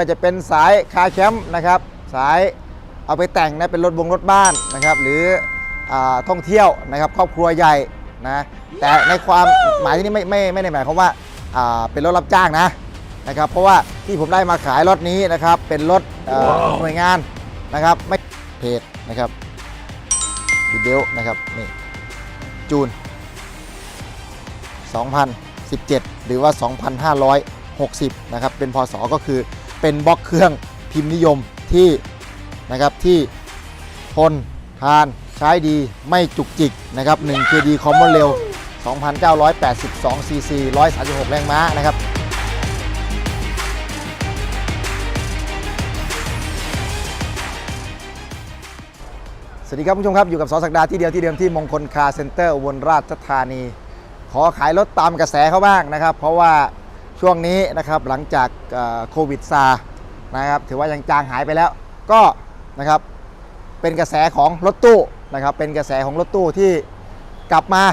ก็จะเป็นสายคาแคมป์นะครับ สายเอาไปแต่งนะเป็นรถบงรถบ้านนะครับ หรืออท่องเที่ยวนะครับ ครอบครัวใหญ่นะแต่ในความหมายที่นี้ไม่ไม่ไม่ได้หมายความว่าาเป็นรถรับจ้างนะนะครับ เพราะว่าที่ผมได้มาขายรถนี้นะครับ เป็นรถหน่วยงานนะครับ ไม่เพจนะครับดีเบลนะครับนี่จูน 2017 หรือว่า 2560 นะครับ เป็นพศก็คือ เป็นบล็อกเครื่องพิมพ์นิยมที่นะครับที่ทนทานใช้ดีไม่จุกจิกนะครับ1 KD Common Rail 2,982 cc 136 แรงม้านะครับสวัสดีครับผู้ชมครับ อยู่กับสอสักดาที่เดียวที่เดิมที่มงคลคาร์เซ็นเตอร์อุบลราชธานี ขอขายรถตามกระแสเขาบ้างนะครับ เพราะว่า ช่วงนี้นะครับหลังจากโควิดซานะครับถือว่ายังจางหายไปแล้ว ก็นะครับเป็นกระแสของรถตู้นะครับเป็นกระแสของรถตู้ที่กลับมา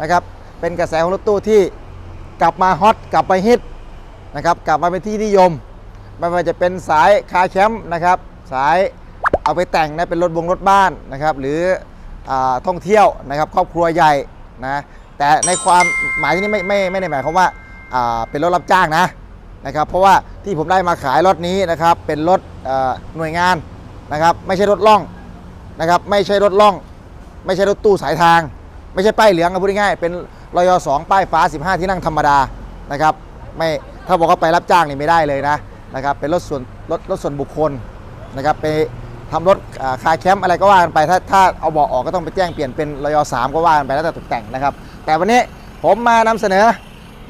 นะครับเป็นกระแสของรถตู้ที่กลับมาฮอตกลับมาฮิตนะครับกลับมาเป็นที่นิยมไม่ว่าจะเป็นสายคาร์แคมป์นะครับสายเอาไปแต่งนะเป็นรถบงรถบ้านนะครับหรืออท่องเที่ยวนะครับครอบครัวใหญ่นะแต่ในความหมายที่นี้ไม่ไม่ไม่ได้หมายความว่า เป็นรถรับจ้างนะนะครับ เพราะว่าที่ผมได้มาขายรถนี้นะครับ เป็นรถหน่วยงานนะครับ ไม่ใช่รถล่องนะครับ ไม่ใช่รถล่อง ไม่ใช่รถตู้สายทาง ไม่ใช่ป้ายเหลืองอะพูดง่ายๆเป็นรอยสองป้ายฟ้า 15 ที่นั่งธรรมดานะครับ ไม่ถ้าบอกว่าไปรับจ้างนี่ไม่ได้เลยนะนะครับ เป็นรถส่วนรถรถส่วนบุคคลนะครับไปทำรถอ่าคาแคมป์อะไรก็ว่ากันไป ถ้าถ้าเอาเบาะออกก็ต้องไปแจ้งเปลี่ยนเป็นรอยสามก็ว่ากันไปแล้วแต่ตกแต่งนะครับ แต่วันนี้ผมมานำเสนอ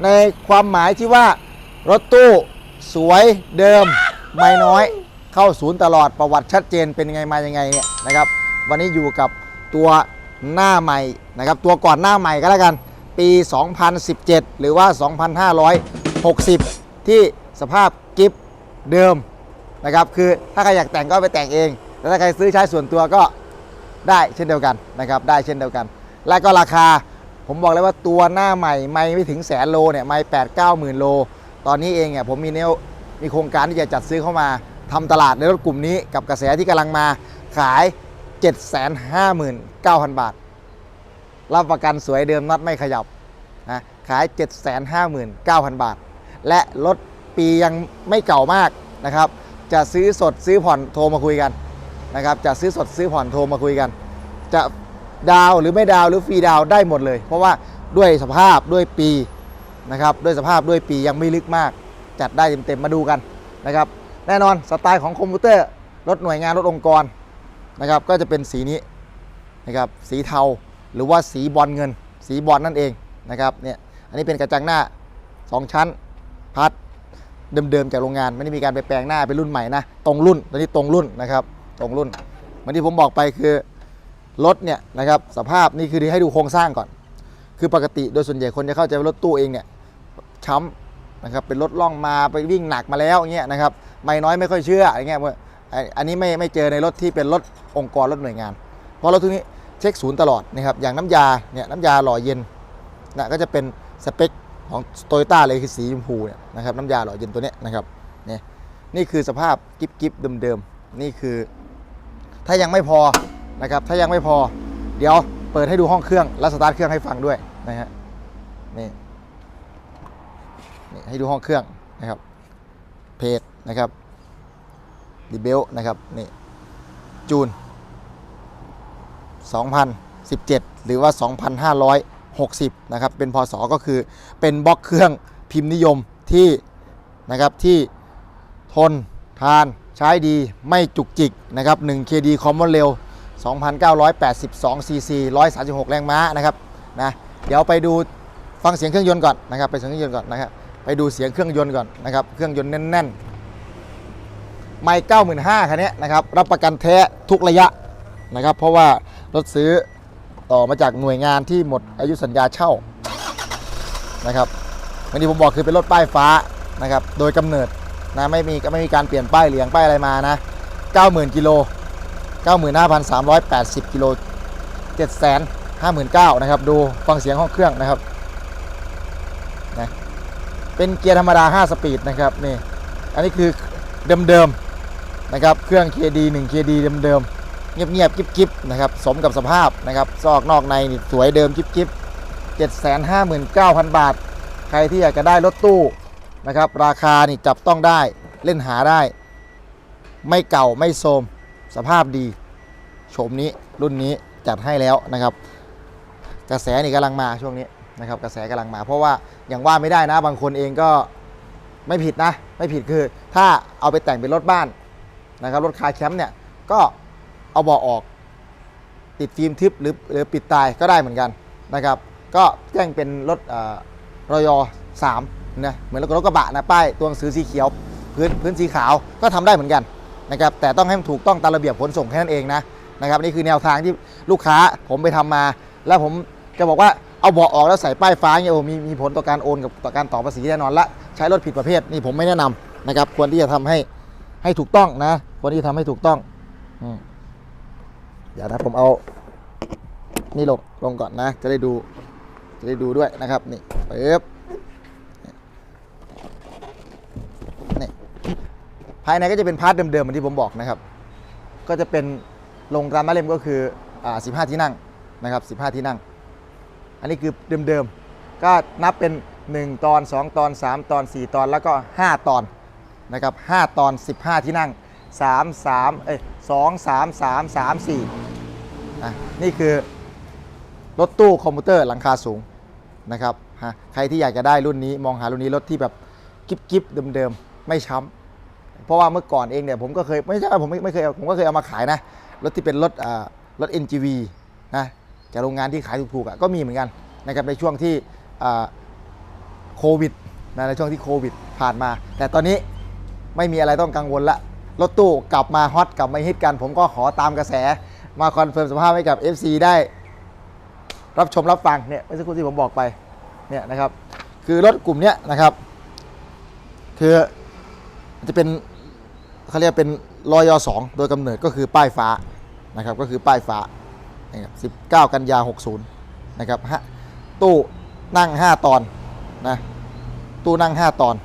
ในความหมายที่ว่ารถตู้สวยเดิมไม่น้อยเข้าศูนย์ตลอดประวัติชัดเจนเป็นยังไงมายังไงเนี่ยนะครับ วันนี้อยู่กับตัวหน้าใหม่นะครับ ตัวก่อนหน้าใหม่ก็แล้วกัน ปี 2017 หรือว่า 2560 ที่สภาพกิฟเดิมนะครับ คือถ้าใครอยากแต่งก็ไปแต่งเองแต่ถ้าใครซื้อใช้ส่วนตัวก็ได้เช่นเดียวกันนะครับ ได้เช่นเดียวกัน และก็ราคา ผมบอกเลยว่าตัวหน้าใหม่ไม่ไม่ถึงแสนโลเนี่ยไม่แปดเก้าหมื่นโล ตอนนี้เองเนี่ยผมมีแนวมีโครงการที่จะจัดซื้อเข้ามาทำตลาดในรถกลุ่มนี้กับกระแสที่กำลังมาขาย 759,000 บาท รับประกันสวยเดิมน็อตไม่ขยับนะขาย 759,000 บาท และรถปียังไม่เก่ามากนะครับ จะซื้อสดซื้อผ่อนโทรมาคุยกันนะครับ จะซื้อสดซื้อผ่อนโทรมาคุยกัน จะ ดาวหรือไม่ดาวหรือฟรีดาวได้หมดเลย เพราะว่าด้วยสภาพด้วยปีนะครับด้วยสภาพด้วยปียังไม่ลึกมาก จัดได้เต็มๆมาดูกันนะครับแน่นอนสไตล์ของคอมพิวเตอร์รถหน่วยงานรถองค์กรนะครับก็จะเป็นสีนี้นะครับสีเทาหรือว่าสีบอลเงิน สีบอลนั่นเองนะครับเนี่ยอันนี้เป็นกระจังหน้า 2 ชั้นพัดเดิมๆจากโรงงานไม่ได้มีการไปแปลงหน้าเป็นรุ่นใหม่นะตรงรุ่นตอนนี้ตรงรุ่นนะครับตรงรุ่นเหมือนที่ผมบอกไปคือ รถเนี่ยนะครับสภาพนี่คือให้ดูโครงสร้างก่อน คือปกติโดยส่วนใหญ่คนจะเข้าใจว่ารถตู้เองเนี่ยช้ำนะครับเป็นรถล่องมาไปวิ่งหนักมาแล้วอย่างเงี้ยนะครับไม่น้อยไม่ค่อยเชื่ออย่างเงี้ยว่าอันนี้ไม่ไม่เจอในรถที่เป็นรถองค์กรรถหน่วยงาน เพราะรถทุกนี้เช็คศูนย์ตลอดนะครับอย่างน้ำยาเนี่ยน้ำยาหล่อเย็นนะก็จะเป็นสเปคของโตโยต้าเลยคือสีชมพูเนี่ยนะครับน้ำยาหล่อเย็นตัวเนี้ยนะครับนี่นี่คือสภาพกิ๊บกิ๊บเดิมๆนี่คือ ถ้ายังไม่พอ นะครับถ้ายังไม่พอเดี๋ยวเปิดให้ดูห้องเครื่องและสตาร์ทเครื่องให้ฟังด้วยนะฮะนี่นี่ให้ดูห้องเครื่องนะครับเพจนะครับดีเบลนะครับนี่จูน 2017 หรือว่า 2560 นะครับ เป็นพศก็คือเป็นบล็อกเครื่องพิมพ์นิยมที่นะครับที่ทนทานใช้ดีไม่จุกจิกนะครับ1 KD Common Rail 2,982 cc 136 แรงม้านะครับนะเดี๋ยวไปดูฟังเสียงเครื่องยนต์ก่อนนะครับไปเสียงเครื่องยนต์ก่อนนะครับไปดูเสียงเครื่องยนต์ก่อนนะครับเครื่องยนต์แน่นๆ ไม่95,000คันนี้นะครับรับประกันแท้ทุกระยะนะครับ เพราะว่ารถซื้อต่อมาจากหน่วยงานที่หมดอายุสัญญาเช่านะครับอันนี้ผมบอกคือเป็นรถป้ายฟ้านะครับโดยกำเนิดนะไม่มีไม่มีการเปลี่ยนป้ายเหลืองป้ายอะไรมานะ 90,000กิโล 95,380 กิโล 759,000นะครับ ดูฟังเสียงห้องเครื่องนะครับนะเป็นเกียร์ธรรมดา 5 สปีดนะครับนี่อันนี้คือเดิมๆนะครับ เครื่อง KD 1 KD เดิมๆ เงียบๆกิ๊บๆนะครับ สมกับสภาพนะครับ ซอกนอกในนี่สวยเดิมกิ๊บๆ 759,000 บาท ใครที่อยากจะได้รถตู้นะครับ ราคานี่จับต้องได้เล่นหาได้ ไม่เก่าไม่โทรม สภาพดีโฉมนี้รุ่นนี้จัดให้แล้วนะครับ กระแสนี่กำลังมาช่วงนี้นะครับ กระแสกำลังมา เพราะว่าอย่างว่าไม่ได้นะ บางคนเองก็ไม่ผิดนะ ไม่ผิดคือ ถ้าเอาไปแต่งเป็นรถบ้านนะครับรถคาร์แคมป์เนี่ยก็เอาเบาะออก ติดฟิล์มทึบหรือหรือปิดตายก็ได้เหมือนกันนะครับ ก็แจ้งเป็นรถรอยสามนะเหมือนรถกระบะนะป้ายตัวหนังสือสีเขียว พื้นพื้นสีขาวก็ทำได้เหมือนกัน นะครับแต่ต้องให้มันถูกต้องตามระเบียบขนส่งแค่นั้นเองนะนะครับนี่คือแนวทางที่ลูกค้าผมไปทำมา แล้วผมจะบอกว่าเอาเบาะออกแล้วใส่ป้ายฟ้าเนี่ยโอ้มีมีผลต่อการโอนกับต่อการต่อภาษีแน่นอนละใช้รถผิดประเภทนี่ผมไม่แนะนำนะครับ ควรที่จะทำให้ให้ถูกต้องนะควรที่จะทำให้ถูกต้องอืมเดี๋ยวนะผมเอา นี่ลงลงก่อนนะ จะได้ดู จะได้ดูด้วยนะครับ นี่ปึ๊บนี่ภายในก็จะเป็นพาร์ทเดิมๆเหมือนที่ผมบอกนะครับ ก็จะเป็นลงกรานมาเลมก็คืออ่า15 ที่นั่งนะครับ 15 ที่นั่ง อันนี้คือเดิมๆ ก็นับเป็น 1 ตอน 2 ตอน 3 ตอน 4 ตอนแล้วก็ 5 ตอนนะครับ 5 ตอน 15 ที่นั่ง 3 3 เอ้ย2 3 3 3 4อะนี่คือรถตู้คอมพิวเตอร์หลังคาสูงนะครับ ใครที่อยากจะได้รุ่นนี้มองหารุ่นนี้รถที่แบบกิ๊บกิ๊บเดิมๆ ไม่ช้ำ เพราะว่าเมื่อก่อนเองเนี่ยผมก็เคยไม่ใช่ผมไม่ไม่เคยผมก็เคยเอามาขายนะรถที่เป็นรถอ่ารถ NGV นะจากโรงงานที่ขายถูกๆอะก็มีเหมือนกันนะครับในช่วงที่อ่าโควิดนะในช่วงที่โควิดผ่านมา แต่ตอนนี้ไม่มีอะไรต้องกังวลละรถตู้กลับมาฮอตกลับมาฮิตกัน ผมก็ขอตามกระแส มาคอนเฟิร์มสภาพให้กับ FC ได้ รับชมรับฟังเนี่ยเมื่อสักครู่ที่ผมบอกไปเนี่ยนะครับ คือรถกลุ่มเนี้ยนะครับ คือ มันจะเป็นเขาเรียกเป็นรอยสองโดยกำเนิดก็คือป้ายฟ้านะครับก็คือป้ายฟ้านะครับ19กันยา60นะครับฮะตู้นั่ง5ตอนนะตู้นั่ง5ตอน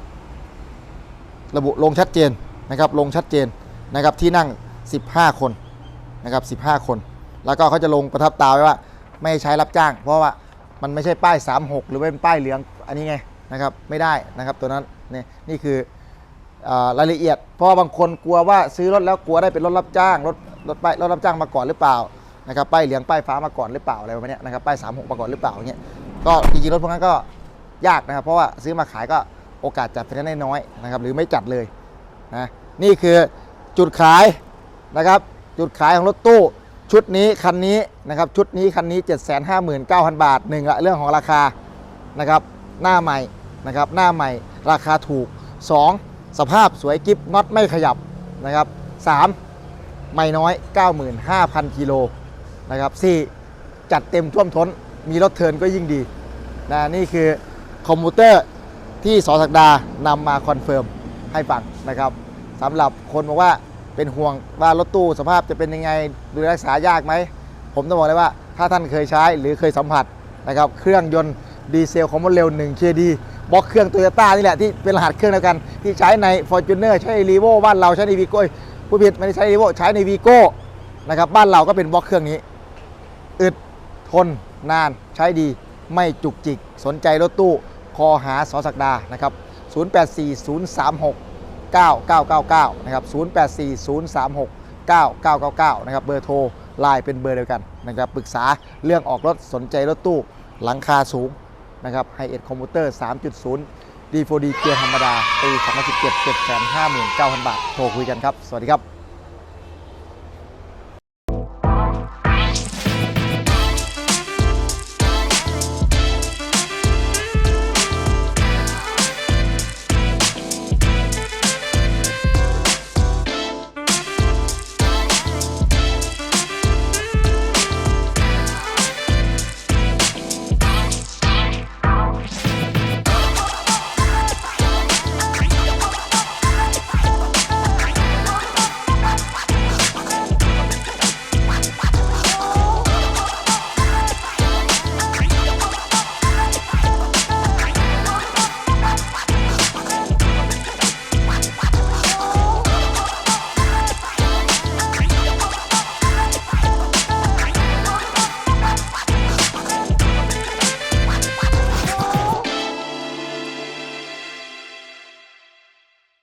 ระบุลงชัดเจนนะครับลงชัดเจนนะครับที่นั่ง15คนนะครับ15คน แล้วก็เขาจะลงประทับตาไว้ว่าไม่ใช้รับจ้าง เพราะว่ามันไม่ใช่ป้าย 36 หรือเป็นป้ายเหลืองอันนี้ไงนะครับไม่ได้นะครับตัวนั้นนี่นี่คือ รายละเอียด เพราะบางคนกลัวว่าซื้อรถแล้วกลัวได้เป็นรถรับจ้างรถรถป้ายรถรับจ้างมาก่อนหรือเปล่านะครับป้ายเหลืองป้ายฟ้ามาก่อนหรือเปล่าอะไรประมาณนี้นะครับป้าย36มาก่อนหรือเปล่าเงี้ยก็จริงๆรถพวกนั้นก็ยากนะครับ เพราะว่าซื้อมาขายก็โอกาสจัดเป็นได้น้อยนะครับหรือไม่จัดเลยนะนี่คือจุดขายนะครับจุดขายของรถตู้ชุดนี้คันนี้นะครับชุดนี้คันนี้ 759,000 บาทหนึ่งละเรื่องของราคานะครับหน้าใหม่นะครับหน้าใหม่ราคาถูก 2. สภาพสวยกิฟน็อตไม่ขยับนะครับ 3. ไม่น้อย 95,000 กิโลนะครับ 4. จัดเต็มท่วมท้นมีรถเทินก็ยิ่งดีนะนี่คือคอมพิวเตอร์ที่สอศักดานำมาคอนเฟิร์มให้ฟังนะครับสำหรับคนบอกว่าเป็นห่วงว่ารถตู้สภาพจะเป็นยังไงดูรักษายากไหม ผมต้องบอกเลยว่าถ้าท่านเคยใช้หรือเคยสัมผัสนะครับเครื่องยนต์ดีเซลของโมเดล1 KD บล็อกเครื่องโตโยต้านี่แหละที่เป็นรหัสเครื่องเดียวกัน ที่ใช้ใน Fortuner ใช้ใน r ีโวบ้านเราใช้ในวีโก้ผู้ผิดไม่ได้ใช้ r ีโวใช้ในวีโก้นะครับบ้านเราก็เป็นบล็อกเครื่องนี้อึดทนนานใช้ดีไม่จุกจิก สนใจรถตู้คอหาสอศักดานะครับ 084036 9999 นะครับ 084036 9999 นะครับ เบอร์โทรไลน์เป็นเบอร์เดียวกันนะครับ ปรึกษาเรื่องออกรถสนใจรถตู้หลังคาสูง นะครับไฮเอ็ดคอมพิวเตอร์ 3.0 D4D เกียร์ธรรมดาปี2017 759,000 บาท โทรคุยกันครับ สวัสดีครับ